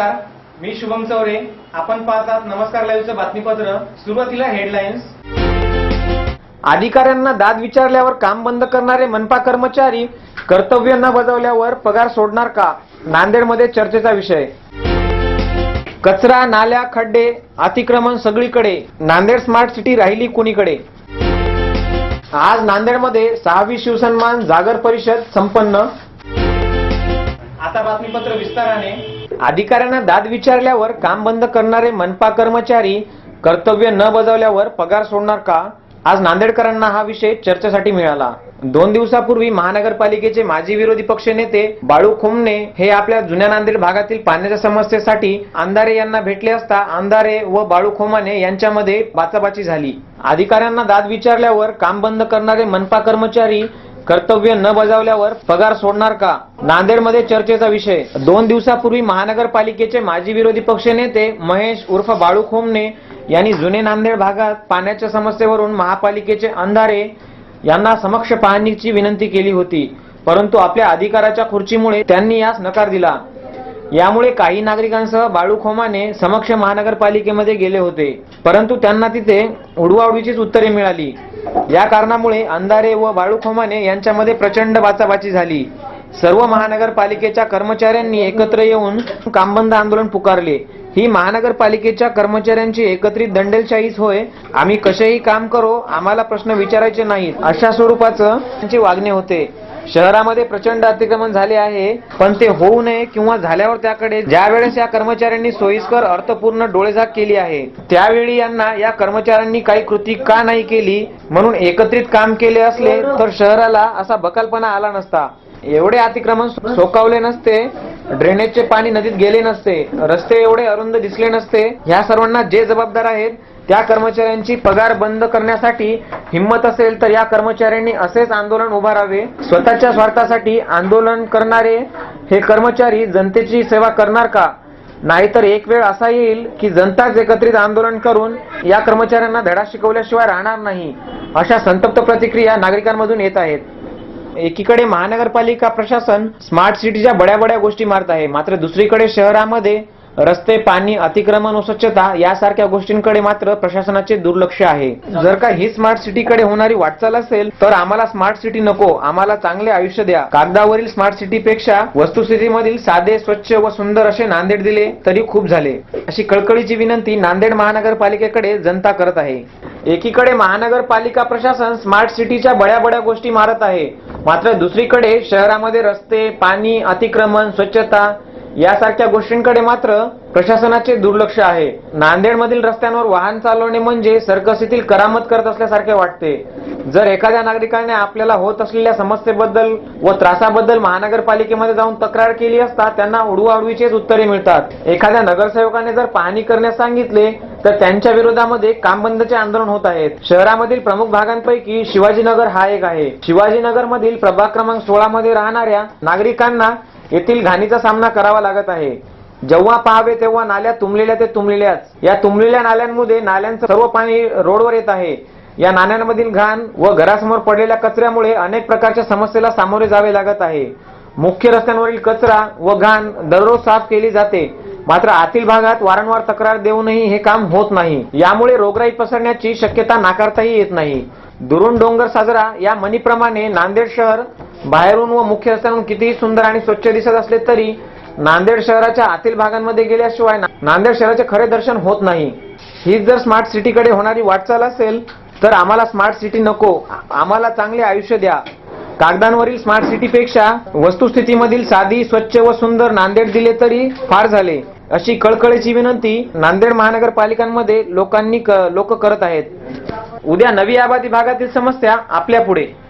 नमस्कार मी शुभम चौरे. आपण पाहतात नमस्कार लाईव्हचं बातमीपत्र. सुरुवातीला हेडलाईन्स अधिकाऱ्यांना दाद विचारल्यावर काम बंद करणारे मनपा कर्मचारी कर्तव्य न बजावल्यावर पगार सोडणार का? नांदेडमध्ये चर्चेचा विषय. कचरा नाल्या खड्डे अतिक्रमण सगळीकडे. नांदेड स्मार्ट सिटी राहिली कुणीकडे? आज नांदेडमध्ये सहावी शिवसन्मान जागर परिषद संपन्न. आता बातमीपत्र विस्ताराने. अधिकाऱ्यांना दाद विचारल्यावर काम बंद करणारे मनपा कर्मचारी कर्तव्य न बजावल्यावर पगार सोडणार का? आज नांदेडकरांना हा विषय चर्चेसाठी मिळाला. दोन दिवसापूर्वी महानगरपालिकेचे माजी विरोधी पक्ष नेते बाळू खोमने हे आपल्या जुन्या नांदेड भागातील पाण्याच्या समस्येसाठी अंधारे यांना भेटले असता अंधारे व बाळू खोमाने यांच्यामध्ये बाचाबाची झाली. अधिकाऱ्यांना दाद विचारल्यावर काम बंद करणारे मनपा कर्मचारी कर्तव्य न बजावल्यावर पगार सोडणार का? नांदेडमध्ये चर्चेचा विषय. दोन दिवसापूर्वी महानगरपालिकेचे माजी विरोधी पक्ष नेते महेश उर्फ बाळू खोमने यांनी जुने नांदेड भागात पाण्याच्या समस्येवरून महापालिकेचे अंधारे यांना समक्ष पाहणीची विनंती केली होती. परंतु आपल्या अधिकाराच्या खुर्चीमुळे त्यांनी यास नकार दिला. यामुळे काही नागरिकांसह बाळू खोमाने समक्ष महानगरपालिकेमध्ये गेले होते. परंतु त्यांना तिथे उडवाउडवीचीच उत्तरे मिळाली. या कारणामुळे अंधारे व बाळू खोमाने यांच्यामध्ये प्रचंड बाचाबाची झाली. सर्व महानगरपालिकेच्या कर्मचाऱ्यांनी एकत्र येऊन कामबंद आंदोलन पुकारले. ही महानगरपालिकेच्या कर्मचाऱ्यांची एकत्रित दंडेलशाहीच होय. आम्ही कसेही काम करो आम्हाला प्रश्न विचारायचे नाहीत. अशा स्वरूपाचं त्यांचे वागणे होते. शहरामध्ये प्रचंड अतिक्रमण झाले आहे पण ते होऊ नये किंवा झाल्यावर त्याकडे ज्या वेळेस या कर्मचाऱ्यांनी सोयीस्कर अर्थपूर्ण डोळेझाक केली आहे त्यावेळी यांना या कर्मचाऱ्यांनी काही कृती का नाही केली म्हणून एकत्रित काम केले असले तर शहराला असा बकालपणा आला नसता. एवढे अतिक्रमण सोकावले नसते. ड्रेनेजचे पाणी नदीत गेले नसते रस्ते एवढे अरुंद दिसले नसते ह्या सर्वांना जे जबाबदार आहेत त्या कर्मचाऱ्यांची पगार बंद करण्यासाठी हिंमत असेल तर या कर्मचाऱ्यांनी असेच आंदोलन उभारावे स्वतःच्या स्वार्थासाठी आंदोलन करणारे हे कर्मचारी जनतेची सेवा करणार का? नाहीतर एक वेळ असा येईल की जनताच एकत्रित आंदोलन करून या कर्मचाऱ्यांना धडा शिकवल्याशिवाय राहणार नाही अशा संतप्त प्रतिक्रिया नागरिकांमधून येत आहेत. एकीकडे महानगरपालिका प्रशासन स्मार्ट सिटीच्या बड्या बड्या गोष्टी मारत आहे मात्र दुसरीकडे शहरामध्ये रस्ते पाणी अतिक्रमण व स्वच्छता यासारख्या गोष्टींकडे मात्र प्रशासनाचे दुर्लक्ष आहे. जर का ही स्मार्ट सिटीकडे होणारी वाटचाल असेल तर आम्हाला स्मार्ट सिटी नको. आम्हाला चांगले आयुष्य द्या. कागदावरील स्मार्ट सिटीपेक्षा वस्तुस्थितीमधील साधे स्वच्छ व सुंदर असे नांदेड दिले तरी खूप झाले. अशी कळकळीची विनंती नांदेड महानगरपालिकेकडे जनता करत आहे. एकीकडे महानगरपालिका प्रशासन स्मार्ट सिटीच्या बड्या बड्या गोष्टी मारत आहे. मात्र दुसरीकडे शहरामध्ये रस्ते पाणी अतिक्रमण स्वच्छता यासारख्या गोष्टींकडे मात्र प्रशासनाचे दुर्लक्ष आहे. नांदेडमधील रस्त्यांवर वाहन चालवणे म्हणजे सर्कसीतील करामत करत असल्यासारखे वाटते. जर एखाद्या नागरिकाने आपल्याला होत असलेल्या समस्येबद्दल व त्रासाबद्दल महानगरपालिकेमध्ये जाऊन तक्रार केली असता त्यांना उडवाउडवीचेच उत्तरे मिळतात. एखाद्या नगरसेवकाने जर पाहणी करण्यास सांगितले तर त्यांच्या विरोधामध्ये कामबंदचे आंदोलन होत आहेत. शहरामधील प्रमुख भागांपैकी शिवाजीनगर हा एक आहे. शिवाजीनगर मधील प्रभाग क्रमांक सोळा मध्ये राहणाऱ्या नागरिकांना येथील घाणीचा सामना करावा लागत आहे. जेव्हा पाहावे तेव्हा नाल्या तुंबलेल्या ते तुंबलेल्याच. या तुंबलेल्या नाल्यांमध्ये नाल्यांचं सर्व पाणी रोडवर येत आहे. या नाण्यांमधील घाण व घरासमोर पडलेल्या कचऱ्यामुळे अनेक प्रकारच्या समस्येला सामोरे जावे लागत आहे. मुख्य रस्त्यांवरील कचरा व घाण दररोज साफ केली जाते. मात्र आतील भागात वारंवार तक्रार देऊनही हे काम होत नाही. यामुळे रोगराई पसरण्याची शक्यता नाकारताही येत नाही. दुरून डोंगर साजरा या म्हणीप्रमाणे नांदेड शहर बाहेरून व मुख्य रस्त्यावरून कितीही सुंदर आणि स्वच्छ दिसत असले तरी नांदेड शहराच्या आतील भागांमध्ये गेल्याशिवाय नांदेड शहराचे खरे दर्शन होत नाही. हीच जर स्मार्ट सिटीकडे होणारी वाटचाल असेल तर आम्हाला स्मार्ट सिटी नको. आम्हाला चांगले आयुष्य द्या. कागदांवरील स्मार्ट सिटीपेक्षा वस्तुस्थितीमधील साधी स्वच्छ व सुंदर नांदेड दिले तरी फार झाले. अशी कळकळीची विनंती नांदेड महानगरपालिकांमध्ये लोकांनी क- लोक करत आहेत. उद्या नवी आबादी भागातील समस्या आपल्या पुढे.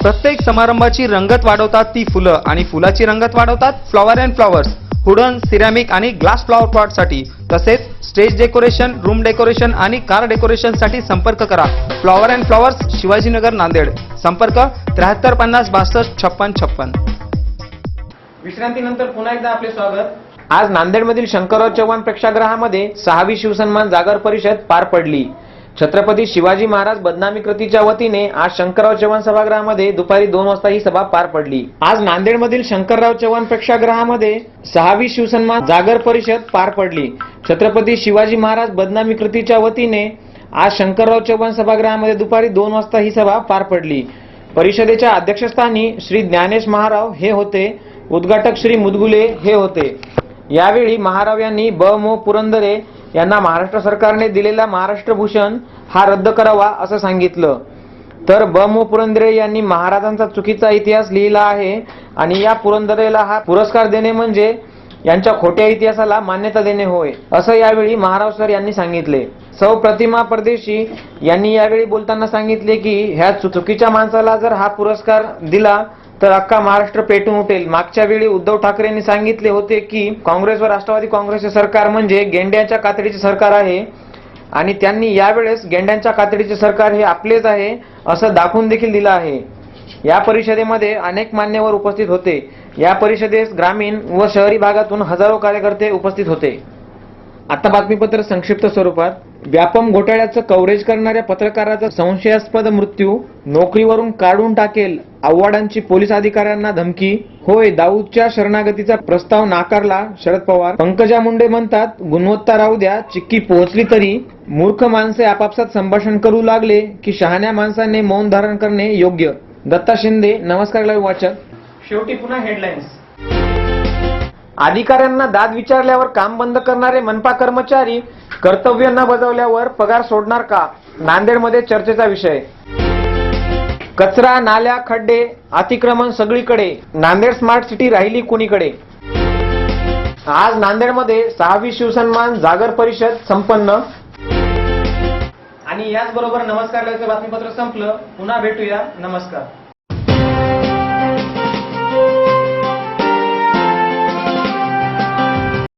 प्रत्येक समारंभाची रंगत वाढवतात ती फुलं आणि फुलाची रंगत वाढवतात flower and flowers. Wooden ceramic आणि ग्लास फ्लॉवर पॉटसाठी तसेच स्टेज डेकोरेशन रूम डेकोरेशन आणि कार डेकोरेशनसाठी संपर्क करा. Flower and flowers Shivajinagar Nanded. संपर्क त्र्याहत्तर पन्नास बासष्ट छप्पन छप्पन. विश्रांतीनंतर पुन्हा एकदा आपले स्वागत. आज नांदेडमधील शंकरराव चव्हाण प्रेक्षागृहामध्ये सहावी शिवसन्मान जागर परिषद पार पडली. छत्रपती शिवाजी महाराज बदनामी कृतीच्या वतीने आज शंकरराव चव्हाण सभागृहामध्ये दुपारी दोन वाजता ही सभा पार पडली. आज नांदेडमधील शंकरराव चव्हाण प्रेक्षागृहामध्ये सहावी शिवसन्मान जागर परिषद पार पडली. छत्रपती शिवाजी महाराज बदनामी कृतीच्या वतीने आज शंकरराव चव्हाण सभागृहामध्ये दुपारी दोन वाजता ही सभा पार पडली. परिषदेच्या अध्यक्षस्थानी श्री ज्ञानेश महाराव हे होते. उद्घाटक श्री मुदगुले हे होते. यावेळी महाराव यांनी ब मो पुरंदरे यांना महाराष्ट्र सरकारने दिलेला महाराष्ट्र भूषण हा रद्द करावा असं सांगितलं. तर ब. मो. पुरंदरे यांनी महाराजांचा चुकीचा इतिहास लिहिला आहे आणि या पुरंदरेला हा पुरस्कार देणे म्हणजे यांच्या खोट्या इतिहासाला मान्यता देणे होय असं यावेळी महाराव सर यांनी सांगितले. सौ प्रतिमा परदेशी यांनी यावेळी बोलताना सांगितले की ह्या चुकीच्या माणसाला जर हा पुरस्कार दिला तर अख्खा महाराष्ट्र पेटून उठेल. मागच्या वेळी उद्धव ठाकरेंनी सांगितले होते की काँग्रेस व राष्ट्रवादी काँग्रेसचे सरकार म्हणजे गेंड्यांच्या कातडीचे सरकार आहे. आणि त्यांनी यावेळेस गेंड्यांच्या कातडीचे सरकार हे आपलेच आहे असं दाखवून देखील दिलं आहे. या परिषदेमध्ये अनेक मान्यवर उपस्थित होते. या परिषदेस ग्रामीण व शहरी भागातून हजारो कार्यकर्ते उपस्थित होते. आता बातमीपत्र संक्षिप्त स्वरूपात. व्यापम घोटाळ्याचं कव्हरेज करणाऱ्या पत्रकाराचा संशयास्पद मृत्यू नोकरीवरून काढून टाकेल आव्हाडांची पोलीस अधिकाऱ्यांना धमकी. होय दाऊदच्या शरणागतीचा प्रस्ताव नाकारला शरद पवार. पंकजा मुंडे म्हणतात गुणवत्ता राहू द्या चिक्की पोहोचली तरी. मूर्ख माणसे आपापसात संभाषण करू लागले की शहाण्या माणसाने मौन धारण करणे योग्य. दत्ता शिंदे नमस्कार लाईव्ह वाचक शेवटी पुन्हा हेडलाईन्स अधिकाऱ्यांना दाद विचारल्यावर काम बंद करणारे मनपा कर्मचारी कर्तव्य न बजावल्यावर पगार सोडणार का? नांदेडमध्ये चर्चेचा विषय. कचरा नाल्या खड्डे अतिक्रमण सगळीकडे. नांदेड स्मार्ट सिटी राहिली कुणीकडे? आज नांदेडमध्ये सहावी शिवसन्मान जागर परिषद संपन्न. आणि याचबरोबर नमस्कार बातमीपत्र संपलं. पुन्हा भेटूया. नमस्कार.